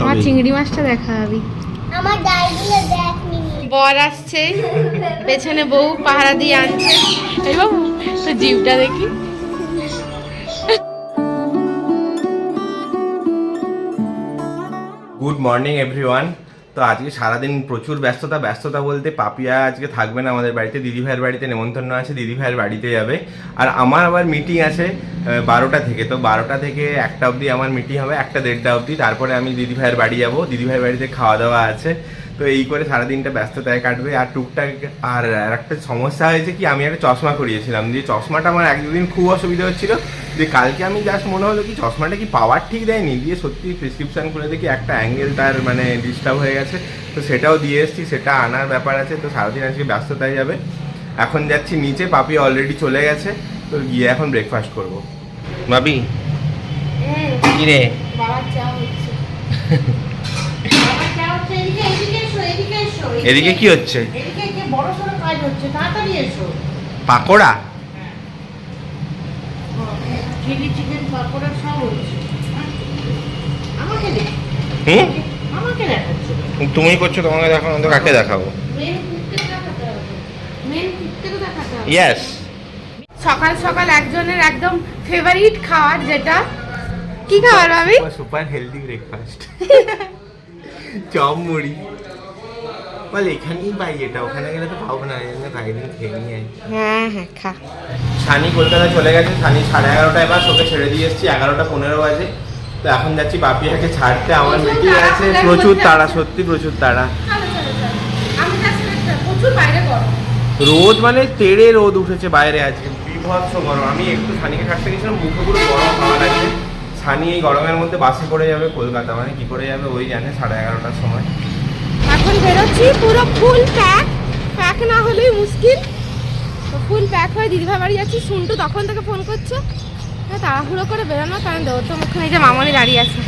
আমার চিংড়ি মাছটা দেখা হবে আমার ডাইগুলো দেখ বর আসছে পেছনে বউ পাহারা দিয়ে আনছে। এই বাবু তো জিপটা দেখি। গুড মর্নিং এভরিওয়ান তো আজকে সারাদিন প্রচুর ব্যস্ততা ব্যস্ততা বলতে পাপিয়া আজকে থাকবে না আমাদের বাড়িতে, দিদি ভাইয়ের বাড়িতে, নেমন্তন্ন আছে, দিদি ভাইয়ের বাড়িতে যাবে। আর আমার আবার মিটিং আছে বারোটা থেকে। তো বারোটা থেকে একটা অবধি আমার মিটিং হবে, একটা দেড়টা অবধি। তারপরে আমি দিদি ভাইয়ের বাড়ি যাব। দিদি ভাইয়ের বাড়িতে খাওয়া দাওয়া আছে। তো এই করে সারাদিনটা ব্যস্ততায় কাটবে আর টুকটাক আর একটা সমস্যা হয়েছে কি আমি একটা চশমা করিয়েছিলাম। যে চশমাটা আমার এক দুদিন খুব অসুবিধা হচ্ছিল। যে কালকে আমি জাস্ট মনে হলো কি চশমাটা কি পাওয়ার ঠিক দেয়নি। দিয়ে সত্যি প্রেসক্রিপশন করে দেখি একটা অ্যাঙ্গেল তার মানে ডিস্টার্ব হয়ে গেছে। তো সেটাও দিয়ে এসেছি সেটা আনার ব্যাপার আছে। তো সারাদিন আজকে ব্যস্ততায় যাবে। এখন যাচ্ছি নিচে পাপি অলরেডি চলে গেছে। তো গিয়ে এখন ব্রেকফাস্ট করব। ভাবি? কি রে বাবার চা হচ্ছে। এদিকে কি হচ্ছে? এদিকে কি বড় সড়ো কাজ হচ্ছে, তাড়াতাড়ি এসো। পাকোড়া? চিলি চিকেন পাকোড়া সব হচ্ছে। হ্যাঁ? আমাকে দেখ। হুম? আমাকে দেখাচ্ছে। তুমি করছ তোমাকে দেখানো তো কাকে দেখাবো? মেন মেন ইয়েস সকাল সকাল একজনের একদম ফেভারিট খাবার যেটা। কি খাবার ভাবি? সুপার হেলদি ব্রেকফাস্ট চপ মুড়ি। বল এখানেই পাই এটা ওখানে গেলে তো পাবো না এই জন্য একদিন খেয়ে নিয়ে আই হ্যাঁ হ্যাঁ খা। সানি কলকাতা চলে গেছে সানি সাড়ে এগারোটায় বাস ওকে ছেড়ে দিয়ে এসেছি এগারোটা পনেরো বাজে। তো এখন যাচ্ছি বাপিয়াকে ছাড়তে আমার মিটিং আছে প্রচুর তাড়া সত্যি প্রচুর তাড়া বাইরে রোদ মানে তেড়ে রোদ উঠেছে বাইরে আজকে। বিভৎস গরম। আমি একটু সানিকে ছাড়তে গেছিলাম মুখে পুরো গরম হাওয়া লাগছে। সানি এই গরমের মধ্যে বাসে করে যাবে কলকাতা মানে কি করে যাবে ওই জানে সাড়ে এগারোটার সময়। এখন বেরোচ্ছি পুরো ফুল প্যাক প্যাক না হলেই মুশকিল। তো ফুল প্যাক হয়ে দিদিভাই বাড়ি যাচ্ছি শুনটু তখন থেকে ফোন করছে। হ্যাঁ তাড়াহুড়ো করে বেরোনো কারণ তো ওখানে যে মামনি দাঁড়িয়ে আছে।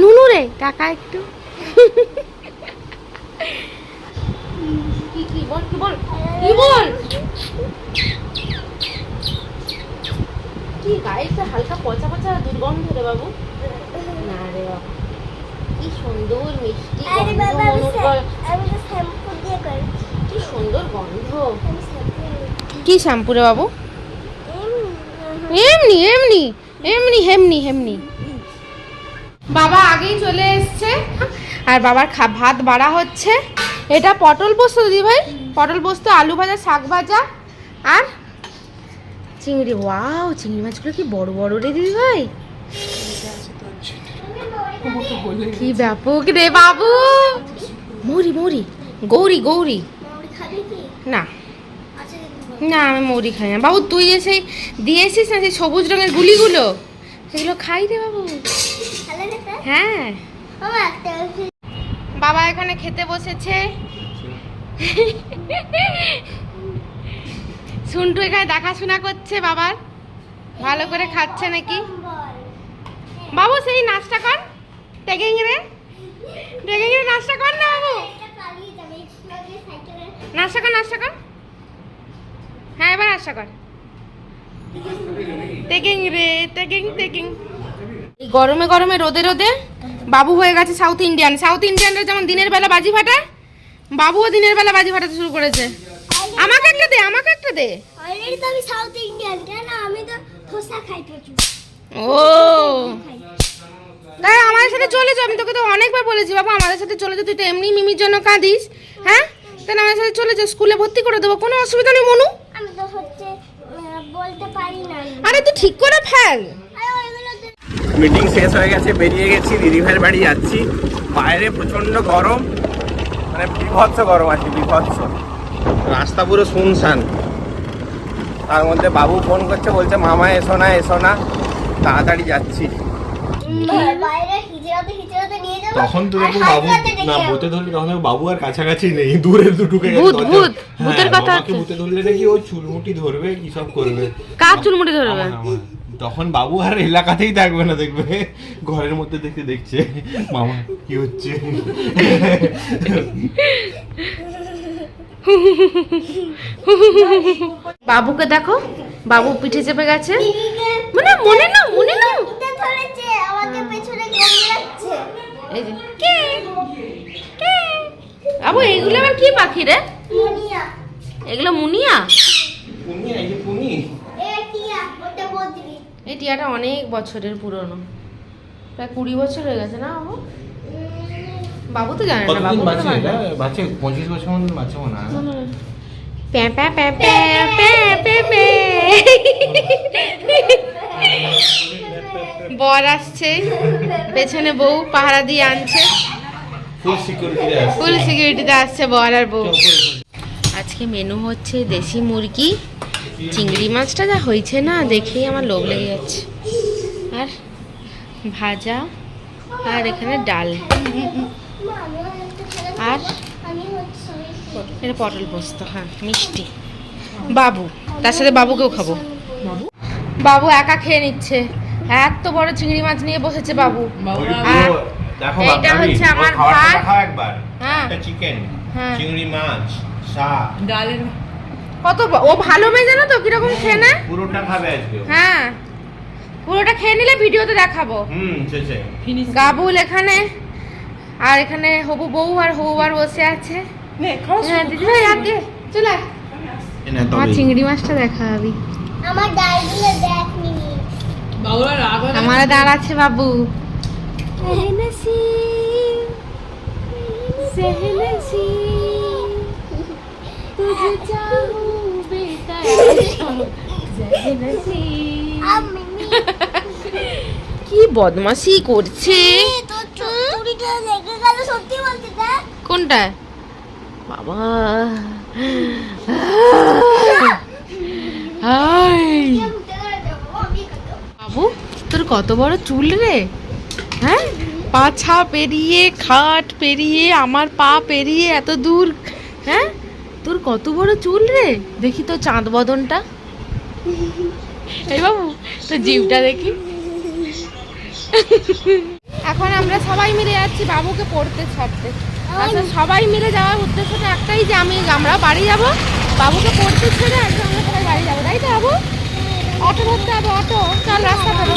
নুনু রে টাকা একটু। কি কি বল কি বল? কি বল? কি গায়ে হালকা পচা পচা দুর্গন্ধ রে বাবু। না রে বাবা। সুন্দর মিষ্টি আরে বাবা আমি মনোর শ্যা- গল- আমি তো শ্যাম্পু দিয়ে করেছি। কি সুন্দর গন্ধ। শ্যাম্পু কি শ্যাম্পু রে বাবু? এমনি, এমনি এমনি এমনি হেমনি হেমনি। বাবা আগেই চলে এসছে। আর বাবার ভাত বাড়া হচ্ছে। এটা পটল পোস্ত দিদি ভাই। পটল পোস্ত আলু ভাজা শাক ভাজা আর চিংড়ি। ওয়াও চিংড়ি মাছগুলো কি বড় বড় রে দিদি ভাই। কি ব্যাপক রে বাবু মৌরি মৌরি গৌরী গৌরী? না না আমি মৌরি খাই না বাবু তুই যে সেই দিয়েছিস না সেই সবুজ রঙের গুলিগুলো সেগুলো খাই রে বাবু? হ্যাঁ বাবা, এখানে খেতে বসেছে সুন্টু এখানে দেখাশোনা করছে বাবার ভালো করে খাচ্ছে নাকি। বাবু সেই নাচটা কর। টেকিং রে টেকিং রে নাচটা কর না বাবু। নাচটা কর নাচটা কর। হ্যাঁ এবার নাচটা কর। টেকিং রে টেকিং টেকিং এই গরমে গরমে রোদে রোদে বাবু হয়ে গেছে সাউথ ইন্ডিয়ান সাউথ ইন্ডিয়ানরা যেমন দিনের বেলা বাজি ফাটায় বাবুও দিনের বেলা বাজি ফাটাতে শুরু করেছে। আমাকে একটা দে আমাকে একটা দে। Already তো আমি সাউথ ইন্ডিয়ান কেন? আমি তো ধোসা খাই প্রচুর। ও। তাই আমাদের সাথে চলে যা আমি তোকে তো অনেকবার বলেছি বাবা আমাদের সাথে চলে যা তুই তো এমনি মিমির জন্য কাঁদিস হ্যাঁ? তাহলে আমাদের সাথে চলে যা স্কুলে ভর্তি করে দেবো কোনো অসুবিধা নেই মনু। আমি তো হচ্ছে বলতে পারি না। আরে তুই ঠিক করে ফেল। মিটিং শেষ হয়ে গেছে বেরিয়ে গেছি দিদি ভাইয়ের বাড়ি যাচ্ছি। বাইরে প্রচণ্ড গরম মানে বিভৎস গরম আছে বিভৎস। রাস্তা পুরো শুনশান। তার মধ্যে বাবু ফোন করছে বলছে মামা এসো না এসো না তাড়াতাড়ি যাচ্ছি বাইরে হিজড়াতে হিজড়াতে নিয়ে যাব তখন তো হাত বাবু না ভূতে ধরলে তখন বাবু আর কাছাকাছি নেই দূরে দূর ঢুকে গেছে ভূত, ভূত, হ্যাঁ, ভূতের কথা মামাকে ভূতে ধরলে নাকি ও চুলমুটি ধরবে কি সব করবে। কার চুলমুটি ধরবে। তখন বাবু আর এলাকাতেই থাকবে না দেখবে। ঘরের মধ্যে দেখতে দেখছে মামা কি হচ্ছে? বাবুকে দেখো বাবু পিঠে চেপে গেছে। মানে মনে না মনে না এই যে। আবু আবার কি পাখি রে? এগুলো মুনিয়া? এই টিয়াটা অনেক বছরের পুরনো। প্রায় কুড়ি বছর হয়ে গেছে না বাবু? বাবু তো জানে না বাবু বাঁচে না। পঁচিশ বছর বাঁচে মনে হয় প্যা প্যা প্যা প্যা প্যা প্যা প্যা। বর আসছে পেছনে বউ পাহারা দিয়ে আনছে। ফুল সিকিউরিটি আছে ফুল সিকিউরিটিতে আসছে বর আর বউ। আজকে মেনু হচ্ছে দেশি মুরগি চিংড়ি মাছটা যা হয়েছে না দেখেই আমার লোভ লেগে যাচ্ছে। আর ভাজা আর এখানে ডাল। আর এটা পটল পোস্ত হ্যাঁ মিষ্টি। বাবু তার সাথে বাবুকেও খাব। বাবু একা খেয়ে নিচ্ছে। এত বড় চিংড়ি মাছ নিয়ে বসেছে বাবু। দেখো এইটা বাবু, হচ্ছে আমার ভাত। দেখাও একবার। হ্যাঁ। একটা চিকেন হ্যাঁ। চিংড়ি মাছ শাক। ডালের কত ও ভালো মেয়ে জানো তো কীরকম খেয়ে না পুরোটা খাবে আজকে হ্যাঁ। পুরোটা খেয়ে নিলে ভিডিওতে দেখাবো। হুম গাবুল এখানে আর এখানে হবু বউ আর হবু আর বসে আছে। হ্যাঁ দিদি। ভাই আগে। চলে। আমার চিংড়ি মাছটা দেখা হবি আমার ডালগুলো দেখ মিনি বাবুরা রাগ হয়ে আমার দাঁড়াচ্ছে বাবু। কি বদমাশি করছে? কোনটা? বাবা। বাবু, তোর কত বড় চুল রে? হ্যাঁ? পাছা পেরিয়ে, খাট পেরিয়ে, আমার পা পেরিয়ে, এত দূর। হ্যাঁ? তোর কত বড় চুল রে? দেখি তো চাঁদ বদনটা। এই বাবু তো জিভটা দেখি। এখন আমরা সবাই মিলে যাচ্ছি বাবুকে পড়তে ছাড়তে। আচ্ছা সবাই মিলে যাওয়ার উদ্দেশ্যটা একটাই যে আমি আমরা বাড়ি যাব। বাবুকে পড়তে ছেড়ে একদম আমরা সবাই বাড়ি যাব, তাই তো বাবু? অটো ধরতে হবে অটো। চল রাস্তা ধরো।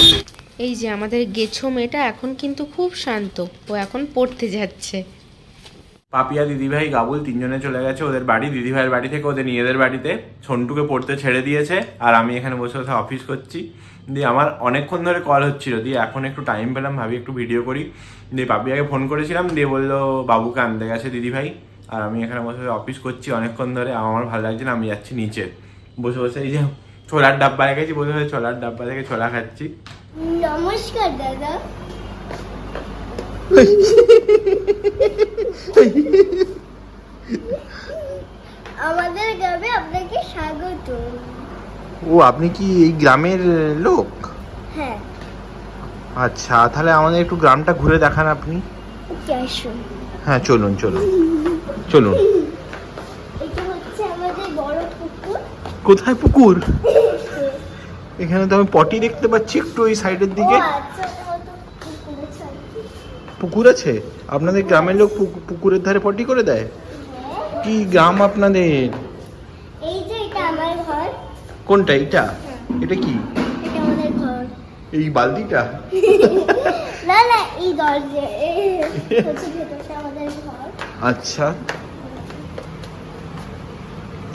এই যে আমাদের গেছো মেয়েটা এখন কিন্তু খুব শান্ত। ও এখন পড়তে যাচ্ছে। পাপিয়া দিদিভাই গাবুল তিনজনে চলে গেছে ওদের বাড়ি। দিদিভাইয়ের বাড়ি থেকে ওদের নিজেদের বাড়িতে। সন্টুকে পড়তে ছেড়ে দিয়েছে আর আমি এখানে বসে বসে অফিস করছি। দিয়ে আমার অনেকক্ষণ ধরে কল হচ্ছিল। দিয়ে এখন একটু টাইম পেলাম ভাবি একটু ভিডিও করি। দিয়ে পাপিয়াকে ফোন করেছিলাম। দিয়ে বলল বাবুকে আনতে গেছে দিদিভাই। আর আমি এখানে বসে বসে অফিস করছি অনেকক্ষণ ধরে। আমার ভালো লাগছে না আমি যাচ্ছি নিচে। বসে বসে এই যে ছোলার ডাব্বা রেখেছি বসে ছোলার ডাব্বা থেকে ছোলা খাচ্ছি। নমস্কার দাদা। আমাদের গ্রামে আপনাকে স্বাগত। ও আপনি কি এই গ্রামের লোক? হ্যাঁ। আচ্ছা তাহলে আমাদের একটু গ্রামটা ঘুরে দেখান আপনি। হ্যাঁ চলুন চলুন। চলুন এটা হচ্ছে আমাদের বড় পুকুর কোথায় পুকুর? এখানে তো আমি পটি দেখতে পাচ্ছি একটু ওই সাইডের দিকে। আচ্ছা। পুকুর আছে। আপনাদের গ্রামের লোক পুকু- পুকুরের ধারে পটি করে দেয়? হ্যাঁ। কি গ্রাম আপনাদের? এই যে এটা আমার ঘর। কোনটা এটা এটা কি? এটা আমাদের ঘর। এই বালতিটা? না না এই দরজা এই হচ্ছে ভেতরটা আমাদের ঘর। আচ্ছা।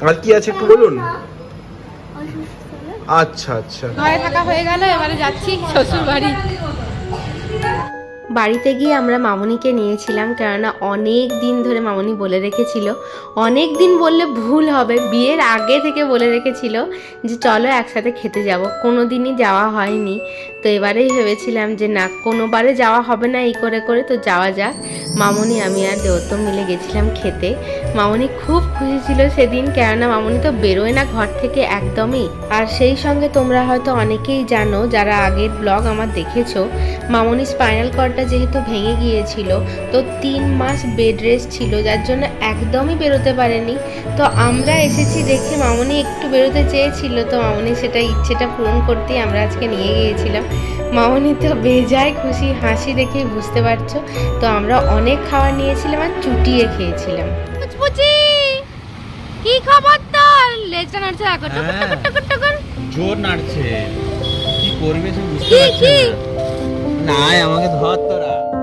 আর কি আছে একটু বলুন? না আচ্ছা আচ্ছা। ঘরে থাকা হয়ে গেল এবারে যাচ্ছি শ্বশুর বাড়ি বাড়িতে গিয়ে আমরা মামনিকে নিয়েছিলাম, কেননা অনেক দিন ধরে মামনি বলে রেখেছিল। অনেক দিন বললে ভুল হবে, বিয়ের আগে থেকে বলে রেখেছিল যে চলো একসাথে খেতে যাব। কোনো দিনই যাওয়া হয়নি। তো এবারেই ভেবেছিলাম যে না, কোনোবারে যাওয়া হবে না এই করে করে, তো যাওয়া যাক। মামনি, আমি আর দেওতো মিলে গেছিলাম খেতে। মামনি খুব খুশি ছিল সেদিন, কেননা মামনি তো বেরোয় না ঘর থেকে একদমই। আর সেই সঙ্গে তোমরা হয়তো অনেকেই জানো, যারা আগের ব্লগ আমার দেখেছ, মামনি স্পাইনাল কর্ডটা যেহেতু ভেঙে গিয়েছিল তো তিন মাস বেড রেস্ট ছিল যার জন্য একদমই বেরোতে পারেনি। তো আমরা এসেছি দেখে মামনি একটু বেরোতে চেয়েছিল তো মামনি সেটা ইচ্ছেটা পূরণ করতেই আমরা আজকে নিয়ে গিয়েছিলাম। মামনি তো বেজায় খুশি হাসি দেখেই বুঝতে পারছ। তো আমরা অনেক খাবার নিয়েছিলাম আর চুটিয়ে খেয়েছিলাম। কি খবর তোর? লেজটা নাড়ছে দেখো টুকুর টুকুর টুকুর টুকুর জোর নাড়ছে। কি করবে সে বুঝতে পারছে না। না আমাকে ধর তোরা।